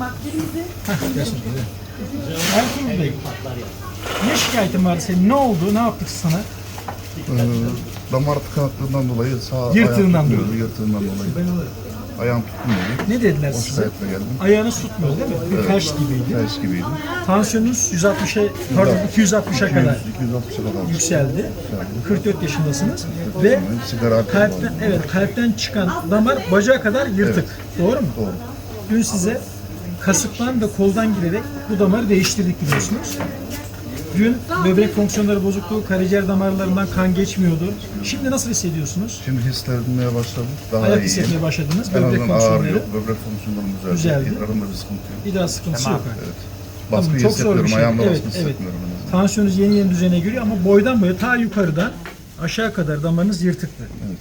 Bak birimizi. Ertuğrul Bey, ne şikayetin var senin? Ne oldu? Ne yaptık sana? Ee, damar tıkanıklığından dolayı sağ Yırtığından ayağım tutmuyordu, dolayı. Yırtığından dolayı. Ayağım tutmuyordu. Ne dediler O size? şikayetle geldim. Ayağınız tutmuyor değil mi? Bir felç gibiydi. Ters gibiydi. Tansiyonunuz 160'a, pardon 260'a kadar 260'a kadar yükseldi. 44 yaşındasınız ve Sigara alkol kalpten vardı. evet kalpten çıkan damar bacağa kadar yırtık. Doğru mu? Doğru. Dün size kasıktan ve koldan girerek bu damarı değiştirdik biliyorsunuz. Dün böbrek fonksiyonları bozukluğu, karaciğer damarlarından kan geçmiyordu. Şimdi nasıl hissediyorsunuz? Şimdi hislenmeye başladım. Daha Ayak iyiyim. hissetmeye başladınız. En Böbrek azından fonksiyonları, yok. Böbrek fonksiyonlarım düzeldi. Düzeldi. İdrarımda bir sıkıntı yok. idrar sıkıntısı yok artık. Evet. Baskı Tamam, çok zor hissetmiyorum. bir şey. Ayağımda Evet, baskı evet. hissetmiyorum en azından. Tansiyonunuz yeni yeni düzene giriyor ama boydan boya ta yukarıdan aşağı kadar damarınız yırtıktı. Evet.